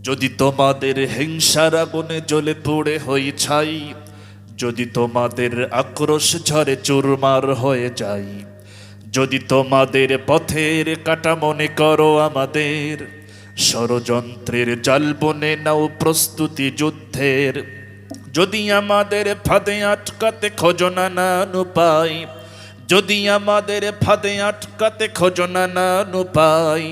যদি তোমাদের হিংসার আগুনে জ্বলে পুড়ে হই ছাই, যদি তোমাদের আক্রোশ ঝরে চুরমার হয়ে যাই, যদি তোমাদের পথের কাটা মনে করো আমাদের, ষড়যন্ত্রের জাল বনে নাও প্রস্তুতি যুদ্ধের, যদি আমাদের ফাঁদে আটকাতে খোঁজো নানান উপায় যদি আমাদের ফাঁদে আটকাতে খোঁজো নানান উপায়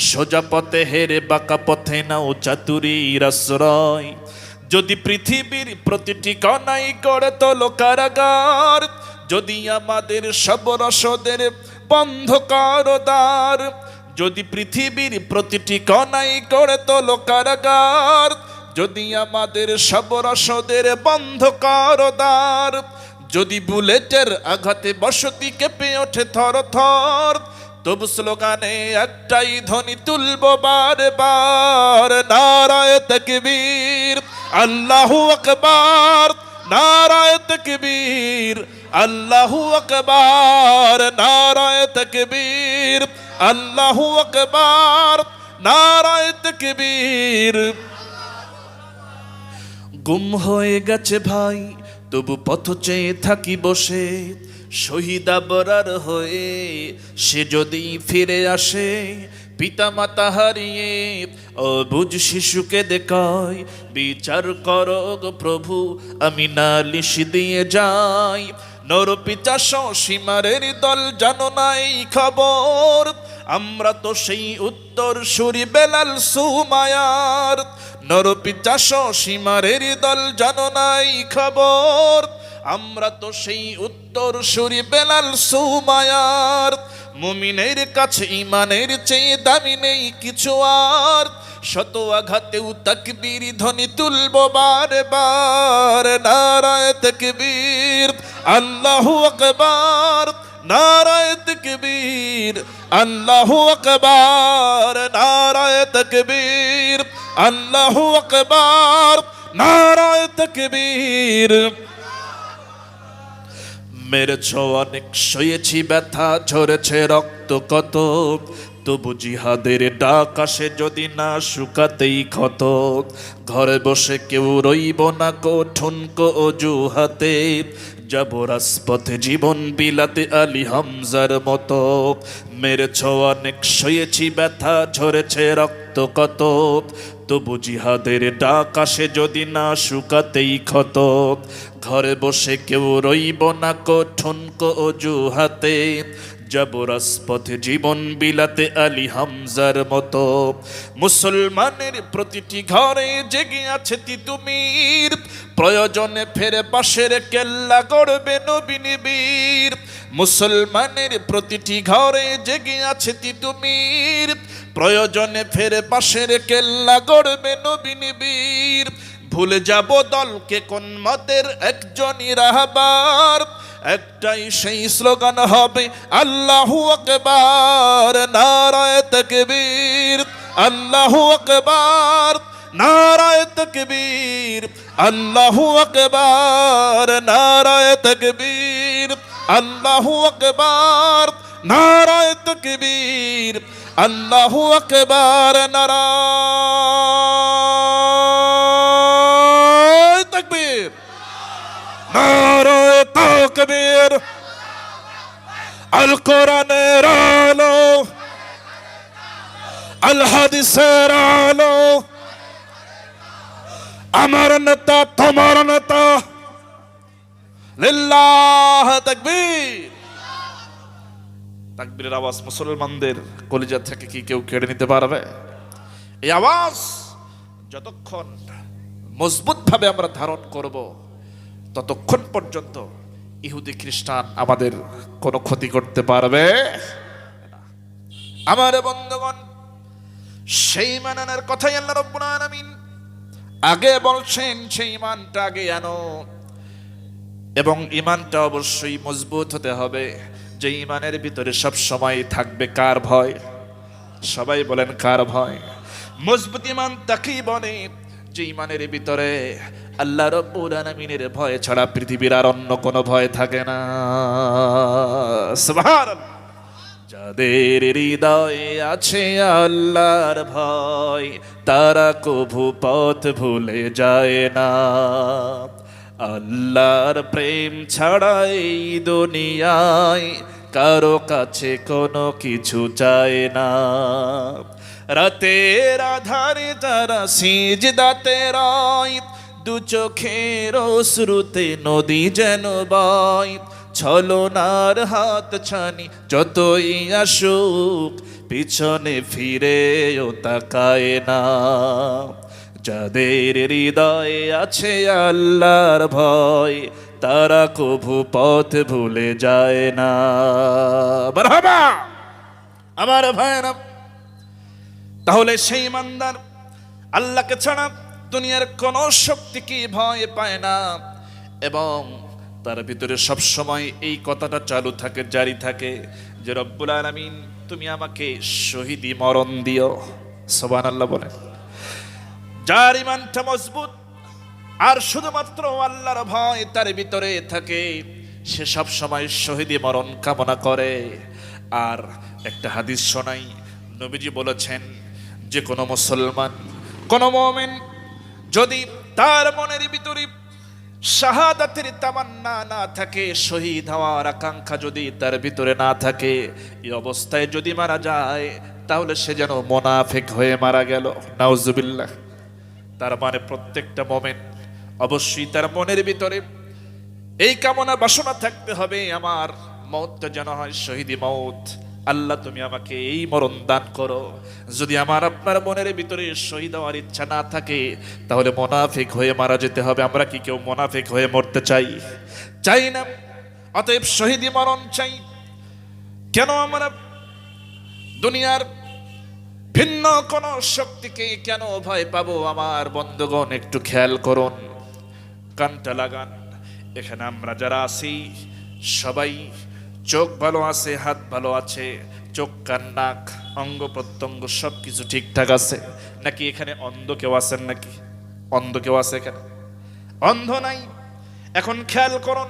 সোজা পথে হেরে বাঁকা পথে নাও চাতুরীর আশ্রয় যদি পৃথিবীর প্রতিটি কণাই করে তোলো কারাগার, যদি আমাদের সব রসদের বন্ধ করো দ্বার, যদি পৃথিবীর প্রতিটি কণাই করে তোলো কারাগার, যদি আমাদের সব রসদের বন্ধ করো দ্বার, যদি বুলেটের আঘাতে বসতি কেঁপে ওঠে থর থর তবু স্লোগানে একটাই ধ্বনি তুলব বারে বার নারায় তকবীর, আল্লাহু আকবার, নারায় তকবীর, আল্লাহু আকবার, নারায় তকবীর, আল্লাহু আকবার, নারায় তকবীর। গুম হয়ে গেছে ভাই, তবু পথ চেয়ে থাকি বসে শহীদ আবরার হয়ে সে যদি ফিরে আসে পিতা মাতা হারিয়ে অবুজ শিশুকে দেখায়, বিচার করো প্রভু, আমি নালিশ দিয়ে যাই। নরপিতা সীমারের দল জানো নাই খবর, আমরা তো সেই উত্তর সুরি বেলাল সুমায়ার। নরপিতা সীমারের দল জানো নাই খবর আমরা তো সেই উত্তর সুরি বেলাল সুমায়ার। মুমিনের কাছে ইমানের চেয়ে দামি নেই কিছু আর। শত আঘাতেও তাকবীর ধ্বনি তুলব বারে বার নারায় তকবীর, আল্লাহু আকবার। নারায় তকবীর, আল্লাহু আকবার। নারায় তকবীর, আল্লাহু আকবার। নারায় তকবীর। মেরেছ, অনেক সয়েছি ব্যথা ঝরেছে, রক্ত কত। তবু জিহাদের ডাক আসে যদি না শুকাতেই ক্ষত। ঘরে বসে কেউ রইব না কো ঠুনকো অজুহাতে যাব রাজপথে জীবন বিলাতে আলী হামজার মতো। মেরেছ, অনেক সয়েছি ব্যথা ঝরেছে, রক্ত কত। তবু জিহাদের ডাক আসে যদি না শুকাতেই ক্ষত ঘরে বসে কেউ রইব না কঠনক অজুহাতে। যাব রাজপথে জীবন বিলাতে আলী হামজার মতো। মুসলমানের প্রতিটি ঘরে জেগে আছে তিতুমির। প্রয়োজনে ফেরে পাশের কেল্লা গড়বে নবীন বীর মুসলমানের প্রতিটি ঘরে জেগে আছে তিতুমির। প্রয়োজনে ফেরে পাশের কেল্লা গড়বে নবীন বীর ভুলে যাব দলকে কোন মতের একজনই রাহবার। একটাই সেই স্লোগান হবে, আল্লাহু আকবার, নারায় তকবীর। আল্লাহু আকবার, নারায় তকবীর। আল্লাহু আকবার, নারায় তকবীর। আল্লাহু আকবার, নারায় তকবীর। আল্লাহু আকবার, নারায় তকবীর। নারায় তকবীর। আল কোরআনের আলো। আল হাদিসের আলো। আমার নেতা, তোমার নেতা। লিল্লাহ তাকবীর। তাকবীরের আওয়াজ মুসলমানদের কলিজা থেকে কি কেউ কেড়ে নিতে পারবে? এই আওয়াজ যতক্ষণ মজবুত ভাবে আমরা ধারণ করব, ততক্ষণ পর্যন্ত ইহুদি খ্রিস্টান আমাদের কোনো ক্ষতি করতে পারবে? আমার বন্ধুগণ, সেই মানানোর কথাই আল্লাহ রব্বুল আলামিন আগে বলছেন, সেই ইমানটা আগে আনো। এবং ইমানটা অবশ্যই মজবুত হতে হবে। যে ইমানের ভিতরে সব সময় থাকবে কার ভয়? সবাই বলেন কার ভয়? মজবুত ইমান তাকেই বলে যে ইমানের ভিতরে আল্লাহ রব্বুল আলামিনের ভয় ছাড়া পৃথিবীর আর অন্য কোনো ভয় থাকে না। যাদের হৃদয়ে আছে আল্লাহর ভয়, তারা কভু পথ ভুলে যায় না। আল্লাহর প্রেম ছাড়া এই দুনিয়ায় কারও কাছে কোনো কিছু চায় না। রাতের আধারে তারা সিজদাতে রয় দু চোখের শ্রুতে নদী যেন বয় ছলনার হাত ছানি যতই আসুক, পিছনে ফিরেও তাকায় না। যাদের হৃদয়ে আছে আল্লাহর ভয়, তারা কভু পথ ভুলে যায় না। আমার ভাইরা তাহলে সেই ইমানদার আল্লাহকে ছাড়া দুনিয়ার কোন শক্তিকে ভয় পায় না। এবং তার ভিতরে সব সময় এই কথাটা চালু থাকে, জারি থাকে যে, রব্বুল আলামিন, তুমি আমাকে শহীদি মরণ দিও। সোবান আল্লাহ বলেন। যার ইমানটা মজবুত, আর শুধুমাত্র আল্লাহর ভয় তার ভিতরে থাকে, সে সব সময় শহীদি মরণ কামনা করে। আর একটা হাদিস শোনাই, নবীজি বলেছেন যে কোনো মুসলমান, কোনো মোমেন যদি তার মনের ভিতরে শাহাদাতের তামান্না না থাকে, শহীদ হওয়ার আকাঙ্ক্ষা যদি তার ভিতরে না থাকে এই অবস্থায় যদি মারা যায়, তাহলে সে যেন মোনাফেক হয়ে মারা গেল। নাউজুবিল্লাহ। তার মানে প্রত্যেকটা মোমেন্ট অবশ্যই তার মনের ভিতরে এই কামনা বাসনা থাকতে হবে, আমার মৌতটা যেন হয় শহীদি মৌত আল্লাহ, তুমি আমাকে এই মরণ দান করো। যদি আমার আপনার মনের ভিতরে শহীদ হওয়ার ইচ্ছা না থাকে, তাহলে মোনাফিক হয়ে মারা যেতে হবে। আমরা কি কেউ মোনাফিক হয়ে মরতে চাই? চাই না। অতএব শহীদি মরণ চাই। কেন আমরা দুনিয়ার ভিন্ন কোন শক্তিকে কেন ভয় পাবো? আমার বন্ধুগণ, একটু খেয়াল করুন। কানটা লাগান। এখানে আমরা যারা আছি, সবাই চোখ ভালো আছে, হাত ভালো আছে, চোখ, কান, নাক, অঙ্গ, প্রত্যঙ্গ সব কিছু ঠিকঠাক আছে। নাকি এখানে অন্ধ কেউ আছেন নাকি? অন্ধ কেউ আছে এখানে? অন্ধ নাই। এখন খেয়াল করুন,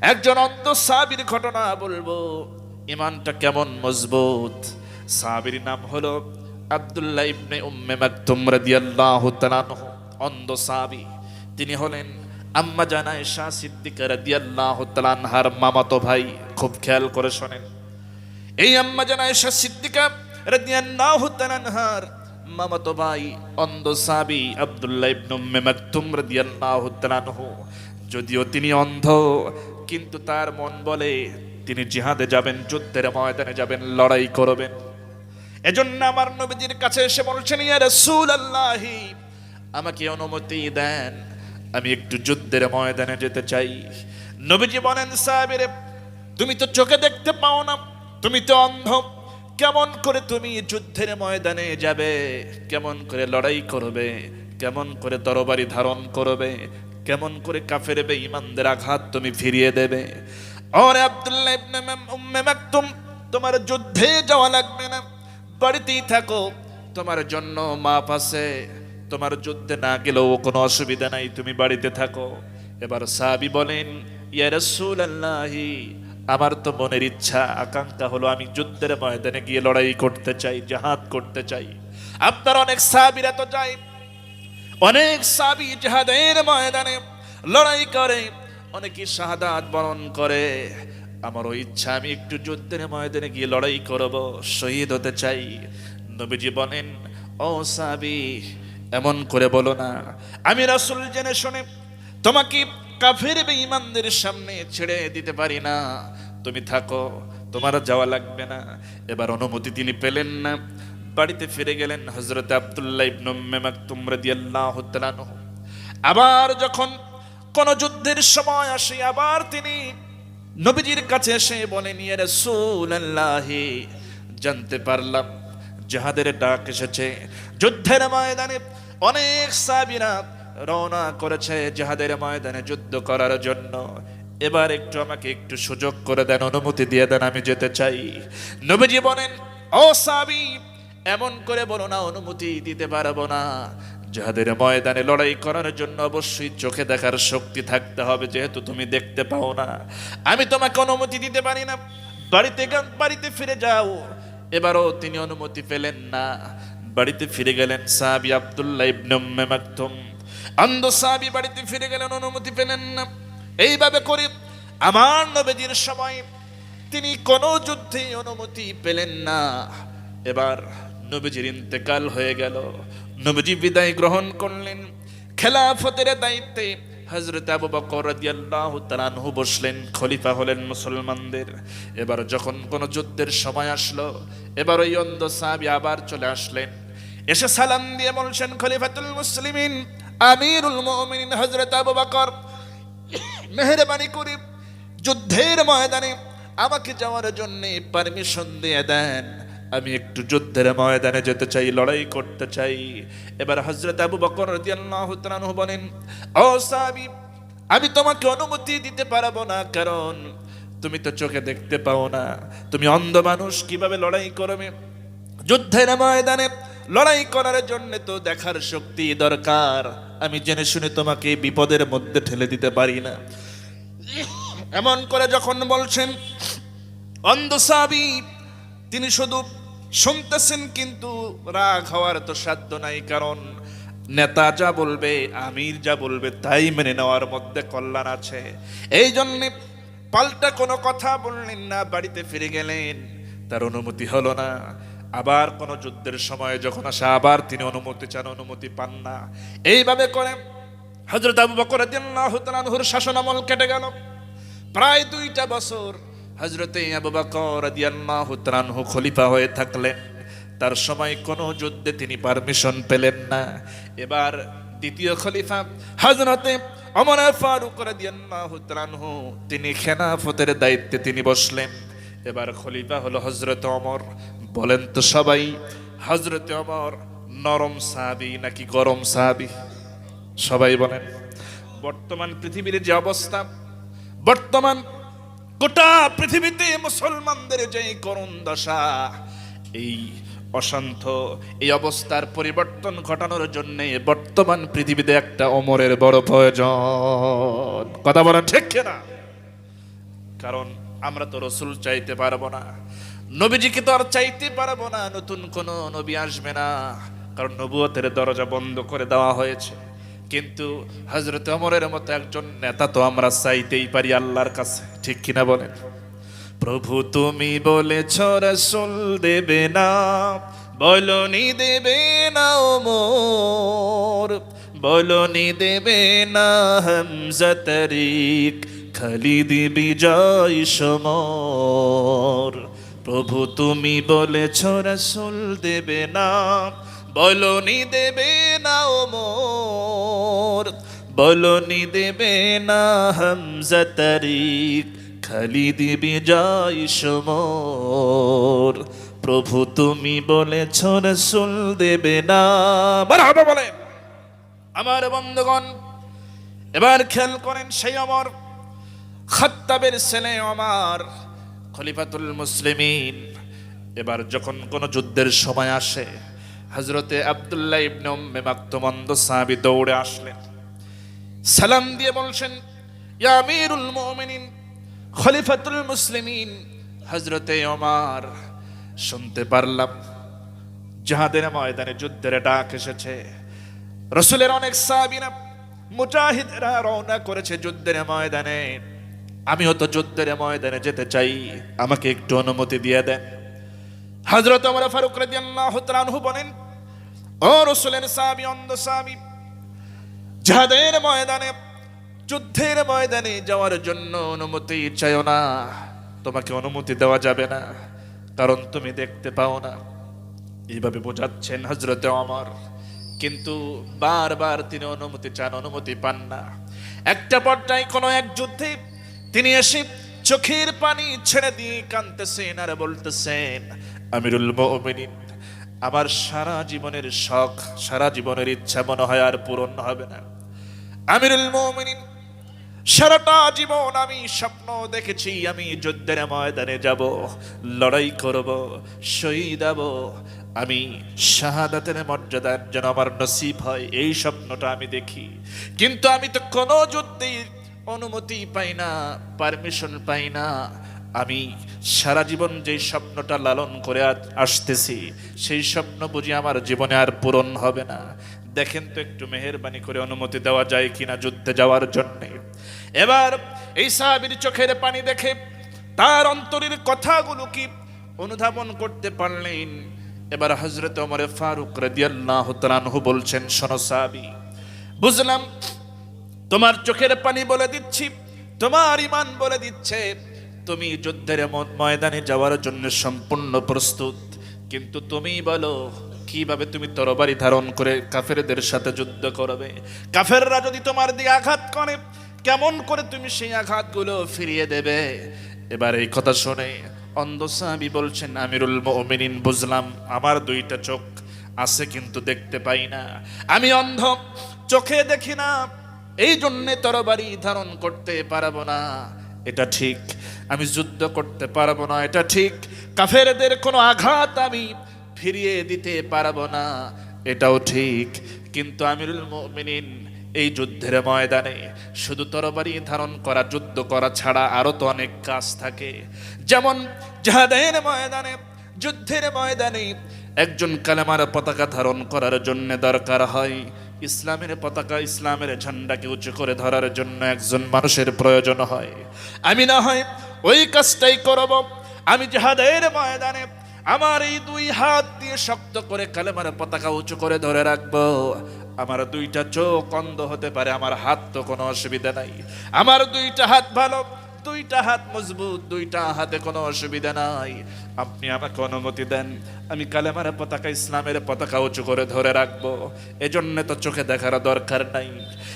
একজন অন্ধ সাবির ঘটনা বলব। ইমানটা কেমন মজবুত? সাবির নাম হলো আব্দুল্লাহ ইবনে উম্মে মাকতুম রাদিয়াল্লাহু তাআলা অন্ধ সাবি তিনি হলেন আম্মা জানা শাহ সিদ্দিকা রাদিয়াল্লাহু তাআলা আনহার মামাতো ভাই খুব খেয়াল করে শোনেন। এই আম্মা জানা শাহ সিদ্দিকা রাদিয়াল্লাহু মামাতো ভাই অন্ধ সাবি আব্দুল্লাহ ইবনে উম্মে মাকতুম রাদিয়াল্লাহু তাআলা যদিও তিনি অন্ধ, কিন্তু তার মন বলে তিনি জিহাদে যাবেন, যুদ্ধের ময়দানে যাবেন, লড়াই করবেন। এজন্য আমার নবীজির কাছে এসে বলছেন, ইয়া রাসূলুল্লাহি, আমাকে অনুমতি দেন আমি একটু যুদ্ধের ময়দানে যেতে চাই। নবীজি বলেন, সাহেবের, তুমি তো চোখে দেখতে পাও না, তুমি তো অন্ধ। কেমন করে তুমি যুদ্ধের ময়দানে যাবে? কেমন করে লড়াই করবে? কেমন করে তরবারি ধারণ করবে? কেমন করে কাফের বেঈমানদের আঘাত তুমি ফিরিয়ে দেবে? ওরে আব্দুল্লাহ ইবনে উম্মে মাকতুম, তোমার যুদ্ধে যাওয়া লাগবে না। বাড়িতেই থাকো, তোমার জন্য মাপ আছে। তোমার যুদ্ধে না গেলেও কোনো অসুবিধা নাই, তুমি বাড়িতে থাকো। এবার সাহাবি বলেন আমার তো মনের ইচ্ছা, আকাঙ্ক্ষা হলো আমি যুদ্ধের ময়দানে গিয়ে লড়াই করতে চাই, জাহাদ করতে চাই। আপনার অনেক সাহাবিরা তো যায়, অনেক সাবি জাহাদের ময়দানে লড়াই করে, অনেকে শাহাদাত বরণ করে। আমারও ইচ্ছা, আমি একটু যুদ্ধের ময়দানে গিয়ে লড়াই করব, শহীদ হতে চাই। নবীজি বলেন, ও সাবি এমন করে বলো না। আমি রাসূল জেনে শুনে তোমাকে কাফের বেঈমানদের সামনে ছেড়ে দিতে পারি না। তুমি থাকো, তোমার যাওয়া লাগবে না। এবার অনুমতি তিনি পেলেন না। বাড়িতে ফিরে গেলেন হজরত আব্দুল্লাহ ইবনে মাকতুম রাদিয়াল্লাহু তাআলা। আবার যখন কোন যুদ্ধের সময় আসে, আবার তিনি নবীজির কাছে এসে বলেন, ইয়া রাসূলুল্লাহি জানতে পারলাম, জাহাদের ডাক এসেছে। যুদ্ধের ময়দানে অনেক সাবিরা রওনা করেছে জাহাদের ময়দানে যুদ্ধ করার জন্য। এবার একটু আমাকে একটু সুযোগ করে দেন, অনুমতি দিয়ে দেন, আমি যেতে চাই। নবীজি বলেন, ও সাবি, এমন করে বলো না, অনুমতি দিতে পারব না। যাদের ময়দানে লড়াই করার জন্য অবশ্যই চোখে দেখার শক্তি থাকতে হবে, যেহেতু তুমি দেখতে পাও না। আমি তোমাকে অনুমতি দিতে পারি না। বাড়িতে বাড়িতে ফিরে যাও। এবারও তিনি অনুমতি পেলেন না। বাড়িতে ফিরে গেলেন সাহাবি আব্দুল্লাহ ইবনে উম্মে মাকতুম। অন্ধ সাহাবি বাড়িতে ফিরে গেলেন, অনুমতি পেলেন না। এইভাবে করে আমার নবীজির সময় তিনি কোনো যুদ্ধে অনুমতি পেলেন না। এবার নবীজির ইন্তেকাল হয়ে গেল। নবীজি বিদায় গ্রহণ করলেন। খেলাফতের দায়িত্বে হজরত আবু বকর রাদিয়াল্লাহু তাআলা আনহু বসলেন, খলিফা হলেন মুসলমানদের। এবার যখন কোনো যুদ্ধের সময় আসলো, এবার ওই অন্ধ সাহাবী আবার চলে আসলেন। এসে সালাম দিয়ে বলছেন, খলিফাতুল মুসলিমিন, আমিরুল মুমিনিন, হযরত আবু বকর, মেহরবানি করে যুদ্ধের ময়দানে আমাকে যাওয়ার জন্য পারমিশন দিয়ে দেন। আমি একটু যুদ্ধের ময়দানে যেতে চাই, লড়াই করতে চাই। এবার হজরত আবু বকর রাদিয়াল্লাহু বলেন, ও সাহাবী, আমি তোমাকে অনুমতি দিতে পারব না, কারণ তুমি তো চোখে দেখতে পাও না। তুমি অন্ধ মানুষ, কীভাবে লড়াই করবে? যুদ্ধের ময়দানে লড়াই করার জন্য তো দেখার শক্তি দরকার। আমি জেনে শুনে তোমাকে বিপদের মধ্যে ঠেলে দিতে পারি না। এমন করে যখন বলছেন, অন্ধ সাহাবী তিনি শুধু শুনতেছেন কিন্তু রাগ হওয়ার তো সাধ্য নাই, কারণ নেতা যা বলবে, আমির যা বলবে, তাই মেনে নেওয়ার মধ্যে কল্যাণ আছে। এই জন্যে পাল্টা কোনো কথা বললেন না, বাড়িতে ফিরে গেলেন। তার অনুমতি হলো না। আবার কোনো যুদ্ধের সময় যখন আসে, আবার তিনি অনুমতি চান, অনুমতি পান না। এইভাবে করে হজরত আবু বকর রাদিয়াল্লাহু তাআলা আনহুর শাসন আমল কেটে গেল। প্রায় দুইটা বছর হজরতে আবু বকর রাদিয়াল্লাহু খলিফা হয়ে থাকলেন। তার সময় কোনো যুদ্ধে তিনি পারমিশন পেলেন না। এবার দ্বিতীয় খলিফা হজরতে অমর ফারুক রাদিয়াল্লাহু তিনি খেলাফতের দায়িত্বে তিনি বসলেন। এবার খলিফা হলো হজরত অমর বলেন তো সবাই হজরতে অমর নরম সাহাবি নাকি গরম সাহাবি সবাই বলেন, বর্তমান পৃথিবীর যে অবস্থা, বর্তমান গোটা পৃথিবীতে মুসলমানদের যে করুণ দশা, এই অশান্ত, এই অবস্থার পরিবর্তন ঘটানোর জন্য বর্তমান পৃথিবীতে একটা অমরের বড় প্রয়োজন। কথা বলেন ঠিক না কারণ আমরা তো রসুল চাইতে পারব না। নবীজিকে তো আর চাইতে পারব না, নতুন কোন নবী আসবে না। কারণ নবুয়তের দরজা বন্ধ করে দেওয়া হয়েছে। কিন্তু হজরত অমরের মতো একজন নেতা তো আমরা চাইতেই পারি আল্লাহর কাছে, ঠিক কিনা বলেন? প্রভু তুমি বলেছ, রসুল দেবে না, বলনি দেবে না ওমর, বলনি দেবে না হামজা তারিক, খালিদ বিজয় সমর। প্রভু তুমি বলেছ, রসুল দেবে না, বলনি দেবে না ওমর বলনি দেবে না হামজা তারিক, খালিদ বিজয় সমর প্রভু তুমি বলেছ, রসুল দেবে না। বারহাবা বলে আমার বন্ধুগণ, এবার খেয়াল করেন সেই অমর, খত্তাবের ছেলে অমর খলিফাতুল মুসলিমিন। এবার যখন কোনো যুদ্ধের সময় আসে হজরতে আবদুল্লাহ ইবনে উম্মে মাকতুমন্দ সাহাবী দৌড়ে আসলেন। সালাম দিয়ে বলছেন, ইয়া আমিরুল মুমিনিন, খলিফাতুল মুসলিমিন। হজরতে ওমর, শুনতে পারলাম, জাহাদের ময়দানে যুদ্ধের ডাক এসেছে। রসুলের অনেক সাহাবীরা, মুজাহিদরা রওনা করেছে যুদ্ধের ময়দানে। আমিও তো যুদ্ধের ময়দানে যেতে চাই। আমাকে একটু অনুমতি দিয়ে দেন। হজরত ওমর ফারুক রাদিয়াল্লাহু তাআলা আনহু বলেন, ও রসুলের সাহাবী, অন্ধ সাহাবী যাদের ময়দানে, যুদ্ধের ময়দানে যাওয়ার জন্য অনুমতি চাইও না। তোমাকে অনুমতি দেওয়া যাবে না, কারণ তুমি দেখতে পাও না। এইভাবে বোঝাচ্ছেন হজরতে অমর কিন্তু বারবার তিনি অনুমতি চান, অনুমতি পান না। একটা পর্যায়ে কোনো এক যুদ্ধে তিনি এসে চোখের পানি ছেড়ে দিয়ে কাঁদতেছেন আর বলতেছেন, আমিরুল মুমিনিন, আমার সারা জীবনের শখ, সারা জীবনের ইচ্ছা মনে হয় আর পূরণ হবে না। আমিরুল মুমিনিন, সারাটা জীবন আমি স্বপ্ন দেখেছি, আমি যুদ্ধের ময়দানে যাব, লড়াই করব, শহীদ হব। আমি শাহাদাতের মর্যাদার যেন আমার নসিব হয়, এই স্বপ্নটা আমি দেখি। কিন্তু আমি তো কোনো যুদ্ধে অনুমতি পাই না পারমিশন পাই না। আমি সারা জীবন যেই স্বপ্নটা লালন করে আসতেছি, সেই স্বপ্ন বুঝি আমার জীবনে আর পূরণ হবে না। দেখেন তো একটু মেহেরবানি করে অনুমতি দেওয়া যায় কিনা যুদ্ধে যাওয়ার জন্যে। এবার এই সাহাবির চোখের পানি দেখে তার অন্তরের কথাগুলো কি অনুধাবন করতে পারলেন? এবার হজরত ওমরে ফারুক রাদিয়াল্লাহু তাআলাহু বলছেন, শোনো সাহাবী, বুঝলাম তোমার চোখের পানি বলে দিচ্ছি, তোমার ইমান বলে দিচ্ছে। তুমি যুদ্ধের ময়দানে যাওয়ার জন্য সম্পূর্ণ প্রস্তুত। কিন্তু তুমি বলো, কীভাবে তুমি তরবারি ধারণ করে কাফেরদের সাথে যুদ্ধ করবে? কাফেররা যদি তোমার দিকে আঘাত করে, কেমন করে তুমি সেই আঘাতগুলো ফিরিয়ে দেবে? এবার এই কথা শুনে অন্ধ সাহাবী বলছেন, আমিরুল মুমিনিন, বুঝলাম, আমার দুইটা চোখ আছে কিন্তু দেখতে পাই না। আমি অন্ধ, চোখে দেখি না এই জন্যে তরবারি ধারণ করতে পারব না। এটা ঠিক, আমি যুদ্ধ করতে পারব না, এটা ঠিক। কাফেরদের কোনো আঘাত আমি ফিরিয়ে দিতে পারব না, এটাও ঠিক। কিন্তু আমিরুল মুমিনিন এই যুদ্ধের ময়দানে শুধু তরবারি ধারণ করা, যুদ্ধ করা ছাড়া আরও তো অনেক কাজ থাকে। যেমন জাহাদের ময়দানে, যুদ্ধের ময়দানে একজন কালেমার পতাকা ধারণ করার জন্য দরকার হয়। ইসলামের পতাকা, ইসলামের ঝান্ডাকে উঁচু করে ধরার জন্য একজন মানুষের প্রয়োজন হয়। আমি না হয় ওই কাজটাই করব। আমি জাহাদের ময়দানে আমার এই দুই হাত দিয়ে শক্ত করে কালেমার পতাকা উঁচু করে ধরে রাখব। আমার দুইটা চোখ অন্ধ হতে পারে, আমার হাত তো কোনো অসুবিধা নাই। আমার দুইটা হাত ভালো দুইটা হাত মজবুত, দুইটা হাতে কোনো অসুবিধা নাই। আপনি আমাকে অনুমতি দেন, আমি কালেমার পতাকা, ইসলামের পতাকা উঁচু করে ধরে রাখব। এজন্য তো চোখে দেখার দরকার নাই।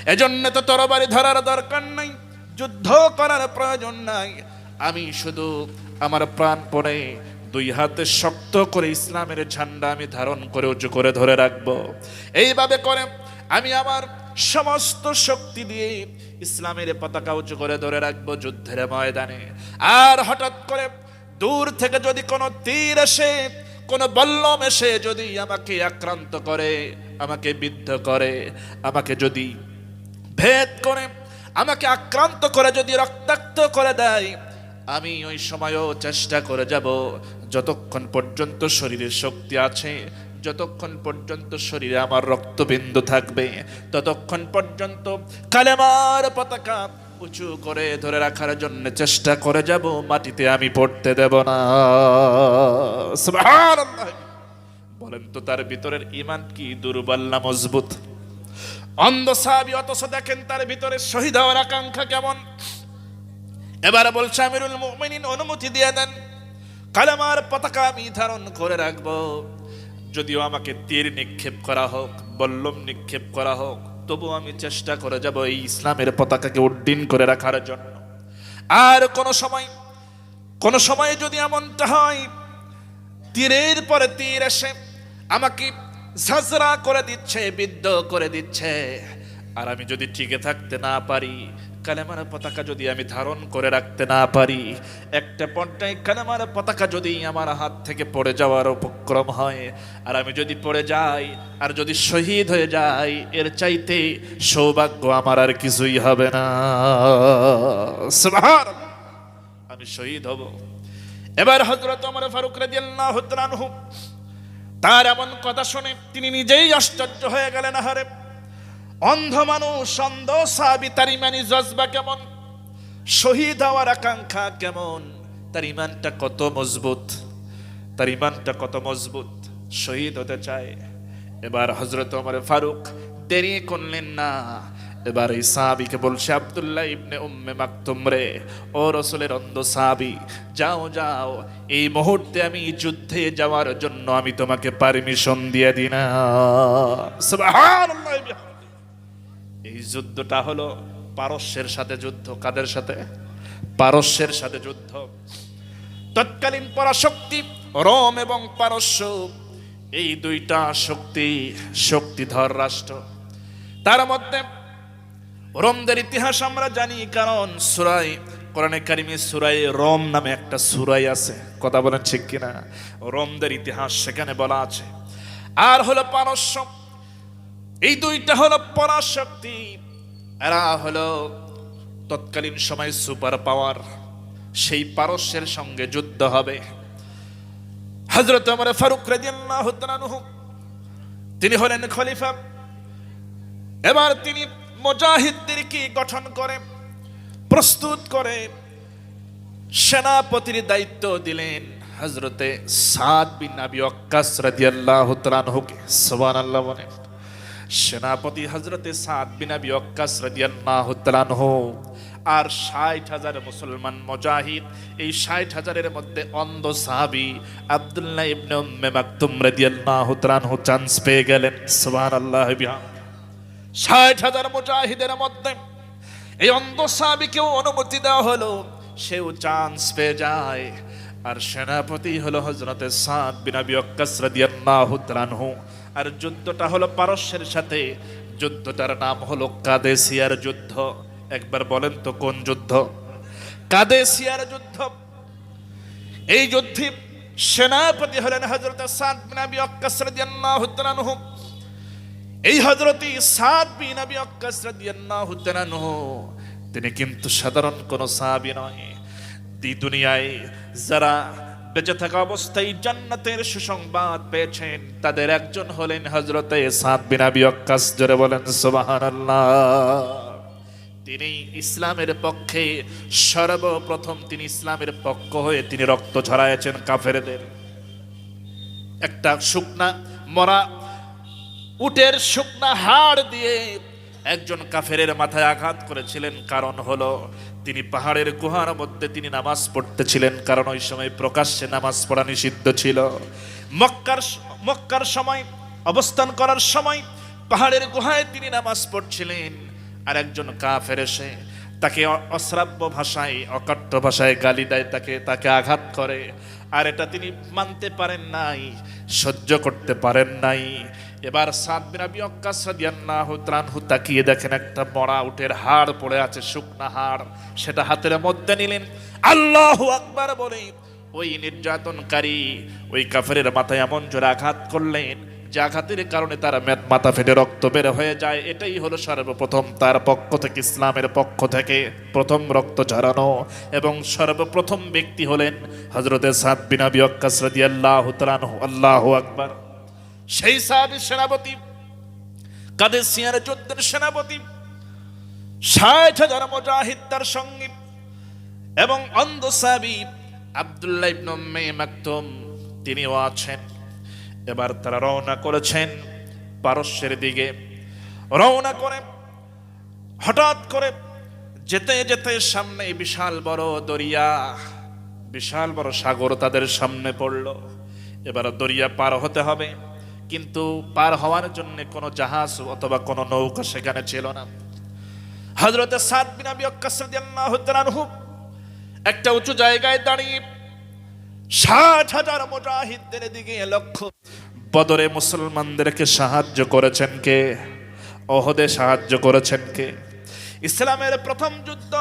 এজন্য তো তরবারি ধরার দরকার নাই। যুদ্ধ করার প্রয়োজন নাই। আমি শুধু আমার প্রাণপণে দুই হাতে শক্ত করে ইসলামের ঝান্ডা আমি ধারণ করে উঁচু করে ধরে রাখব। এইভাবে করে আমি আমার সমস্ত শক্তি দিয়ে ইসলামের পতাকা উঁচু করে ধরে রাখব যুদ্ধের ময়দানে। আর হঠাৎ করে দূর থেকে যদি কোনো তীর এসে কোনো বল্লম এসে যদি আমাকে আক্রান্ত করে, আমাকে বিদ্ধ করে, আমাকে যদি ভেদ করে, আমাকে আক্রান্ত করে যদি রক্তাক্ত করে দেয়, আমি ওই সময়ও চেষ্টা করে যাব। যতক্ষণ পর্যন্ত শরীরে শক্তি আছে যতক্ষণ পর্যন্ত শরীরে আমার রক্তবিন্দু থাকবে, ততক্ষণ পর্যন্ত কালেমার পতাকা উঁচু করে ধরে রাখার জন্য চেষ্টা করে যাব, মাটিতে আমি পড়তে দেব না। বলেন তো, তার ভিতরের ইমান কি? দুর্বল না মজবুত? অন্ধ সাহাবি অথচ দেখেন তার ভিতরে শহীদ হওয়ার আকাঙ্ক্ষা কেমন? এবারে বলছে, আমিরুল মুমিনিন, অনুমতি দিয়ে দেন। কালামার পতাকা আমি ধারণ করে রাখব। যদিও আমাকে তীর নিক্ষেপ করা হোক, বল্লম নিক্ষেপ করা হোক, তবু আমি চেষ্টা করে যাব এই ইসলামের পতাকাকে উড্ডীন করে রাখার জন্য। আর কোন সময় কোন সময় যদি এমনটা হয়, তীরের পরে তীর এসে আমাকে ঝাঁঝরা করে দিচ্ছে, বিদ্ধ করে দিচ্ছে। আর আমি যদি টিকে থাকতে না পারি কালেমার পতাকা যদি আমি ধারণ করে রাখতে না পারি, একটা পর্যায়ে কালেমার পতাকা যদি আমার হাত থেকে পড়ে যাওয়ার উপক্রম হয়, আর আমি যদি পড়ে যাই, আর যদি শহীদ হয়ে যাই, এর চাইতে সৌভাগ্য আমার আর কিছুই হবে না। আমি শহীদ হব। এবার হজরত আমার ফারুক আনহু, তার এমন কথা শুনে তিনি নিজেই আশ্চর্য হয়ে গেলেন, আহারে! অন্ধ মানুষ অন্ধ সাহাবি তার ইমানি জজবা কেমন? শহীদ হওয়ার আকাঙ্ক্ষা কেমন? তার ইমানটা কত মজবুত? তার ইমানটা কত মজবুত? শহীদ হতে চায়। এবার হজরত আমার ফারুক দেরি করলেন না। এবার এই সাহাবিকে বলছে, আব্দুল্লাহ ইবনে উম্মে মাকতুম রে, ও রসুলের অন্ধ সাহাবি, যাও যাও, এই মুহূর্তে আমি যুদ্ধে যাওয়ার জন্য আমি তোমাকে পারমিশন দিয়ে দিনা সুবহানাল্লাহ। এই যুদ্ধটা হলো পারস্যের সাথে যুদ্ধ। কাদের সাথে? পারস্যের সাথে যুদ্ধ। তৎকালীন পরাশক্তি, রোম এবং পারস্য, এই দুইটা শক্তি শক্তিধর রাষ্ট্র। তার মধ্যে রোমদের ইতিহাস আমরা জানি, কারণ সুরাই, কোরআনে কারিমে সুরাই রোম নামে একটা সুরাই আছে। কথা বলেন ঠিক কিনা? রোমদের ইতিহাস সেখানে বলা আছে। আর হলো পারস্য। এই দুইটা হলো পরাশক্তি। এরা হলো তৎকালীন সময় সুপার পাওয়ার, সেই পারস্যের সঙ্গে যুদ্ধ হবে। হজরত আমার ফারুক রাদিয়াল্লাহু তাআলা তিনি হলেন খলিফা। এবার তিনি মুজাহিদদেরকে গঠন করে, প্রস্তুত করে সেনাপতির দায়িত্ব দিলেন হজরতে সাদ বিন আবি ওয়াক্কাস রাদিয়াল্লাহু তাআলা আনহুকে। সুবহানাল্লাহ বলেন। সেনাপতি হজরতে সাদ বিন আবি ওয়াক্কাস রাদিয়াল্লাহু তাআলা আনহু আর ষাট হাজার মুসলমান মুজাহিদ, এই ষাট হাজারের মধ্যে অন্ধ সাহাবি আব্দুল্লাহ ইবনে উম্মে মাকতুম রাদিয়াল্লাহু তাআলা আনহু চান্স পেয়ে গেলেন। সুবহানাল্লাহ বিহাম। ষাট হাজার মুজাহিদের মধ্যে এই অন্ধ সাহাবিকেও অনুমতি দেওয়া হলো, সেও চান্স পেয়ে যায়। আর সেনাপতি হলো হজরতে সাদ বিন আবি ওয়াক্কাস রাদিয়াল্লাহু তাআলা আনহু। আর যুদ্ধটা হলো পারস্যের সাথে। যুদ্ধটার নাম হলো কাদেসিয়ার যুদ্ধ। একবার বলেন তো কোন যুদ্ধ? কাদেসিয়ার যুদ্ধ। এই যুদ্ধে সেনাপতি হলেন হজরত সাদ বিন আবি ওয়াক্কাস রাদিয়াল্লাহু তাআলা আনহু। এই হজরতি সাদ বিন আবি ওয়াক্কাস রাদিয়াল্লাহু তাআলা আনহু, তিনি কিন্তু সাধারণ কোন সাহাবী নয়। দুনিয়ায় যারা বেঁচে থাকা অবস্থায় জান্নাতের সুসংবাদ পেয়েছেন। তাদের একজন হলেন হজরতে সাদ বিন আবি ওয়াক্কাস, জোরে বলেন, সুবহানাল্লাহ। তিনি ইসলামের পক্ষে সর্বপ্রথম তিনি ইসলামের পক্ষ হয়ে তিনি রক্ত ঝরাইছেন কাফেরদের। একটা শুকনা মরা উটের শুকনা হাড় দিয়ে একজন কাফেরের মাথায় আঘাত করেছিলেন, কারণ হলো তিনি পাহাড়ের গুহার মধ্যে তিনি নামাজ পড়তেছিলেন, কারণ ওই সময় প্রকাশ্যে নামাজ পড়া নিষিদ্ধ ছিল। মক্কার মক্কার সময়, অবস্থান করার সময় পাহাড়ের গুহায় তিনি নামাজ পড়ছিলেন। আর একজন কাফের এসে তাকে অশ্রাব্য ভাষায় অকট্য ভাষায় গালি দেয়, তাকে তাকে আঘাত করে। আর এটা তিনি মানতে পারেন নাই, সহ্য করতে পারেন নাই। এবার সাদ বিন আবি ওয়াক্কাস রাদিয়াল্লাহু তাআলা আনহু তাকিয়ে দেখেন একটা মরা উটের হাড় পড়ে আছে, শুকনা হাড়। সেটা হাতের মধ্যে নিলেন। আল্লাহু আকবার বলে, ওই নির্যাতনকারী ওই কাফেরের মাথায় এমন জোরে আঘাত করলেন, যে আঘাতের কারণে তার মাথা ফেটে রক্ত বের হয়ে যায়। এটাই হলো সর্বপ্রথম তার পক্ষ থেকে, ইসলামের পক্ষ থেকে প্রথম রক্ত ঝরানো। এবং সর্বপ্রথম ব্যক্তি হলেন হজরতে সাদ বিন আবি ওয়াক্কাস রাদিয়াল্লাহু তাআলা আনহু। আল্লাহু আকবার। সেই সাহাবী সেনাপতি, কাদেসিয়ার যুদ্ধের সেনাপতি ষাট হাজার মুজাহিদ তার সঙ্গে এবং অন্ধ সাহাবী আব্দুল্লাহ ইবনে উম্মে তিনিও আছেন। এবার তারা রওনা করেছেন পারস্যের দিকে। রওনা করে, হঠাৎ করে যেতে যেতে সামনে বিশাল বড় দরিয়া, বিশাল বড় সাগর তাদের সামনে পড়ল। এবার দরিয়া পার হতে হবে। কিন্তু পার হওয়ার জন্য কোনো জাহাজ অথবা কোনো নৌকা সেখানে ছিল না। হজরত সাদ বিন আবি একটা উঁচু জায়গায় দাঁড়িয়ে ষাট হাজার মুজাহিদদের দিকে লক্ষ্য বদরে মুসলমানদেরকে সাহায্য করেছেন কে? অহদে সাহায্য করেছেন কে? ইসলামের প্রথম যুদ্ধ,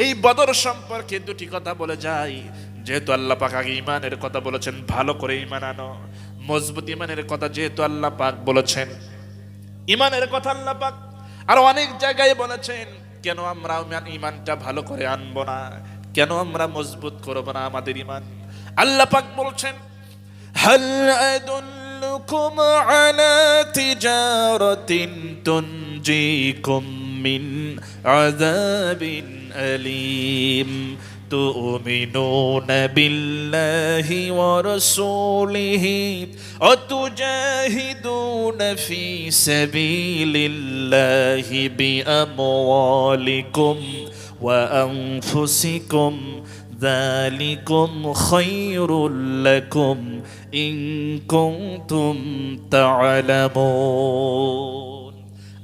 এই বদর সম্পর্কে দুটি কথা বলে যাই যেহেতু আল্লাহ পাক আগে ইমানের কথা বলেছেন, ভালো করে ইমান আনো। মজবুত ইমানের কথা যেহেতু আল্লাহ পাক বলেছেন ইমানের কথা আল্লাহ পাক আর অনেক জায়গায় বলেছেন কেন আমরা ইমান- ইমানটা ভালো করে আনবো না কেন আমরা মজবুত করব না আমাদের ইমান আল্লাহ পাক বলছেন هل أدلكم على تجارة تنجيكم من عذاب أليم تؤمنون بالله ورسوله وتجاهدون في سبيل الله بأموالكم وأنفسكم ذلكم خير لكم إن كنتم تعلمون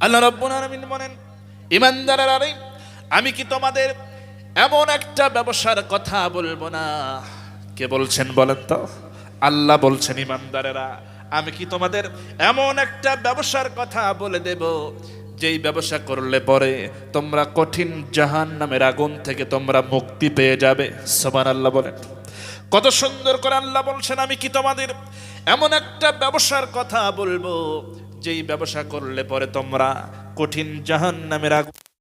আল্লাহ রব্বুল আলামিন বলেন ইমানদারেরা রে, আমি কি তোমাদের এমন একটা ব্যবসার কথা বলব না। কে বলছেন বলেন তো? আল্লাহ বলছেন, ইমানদারেরা, আমি কি তোমাদের এমন একটা ব্যবসার কথা বলে দেব, যেই ব্যবসা করলে পরে তোমরা কঠিন জাহান নামের আগুন থেকে তোমরা মুক্তি পেয়ে যাবে? সমান আল্লাহ বলেন। কত সুন্দর করে আল্লাহ বলছেন, আমি কি তোমাদের এমন একটা ব্যবসার কথা বলব, যেই ব্যবসা করলে পরে তোমরা কঠিন জাহান নামের আগুন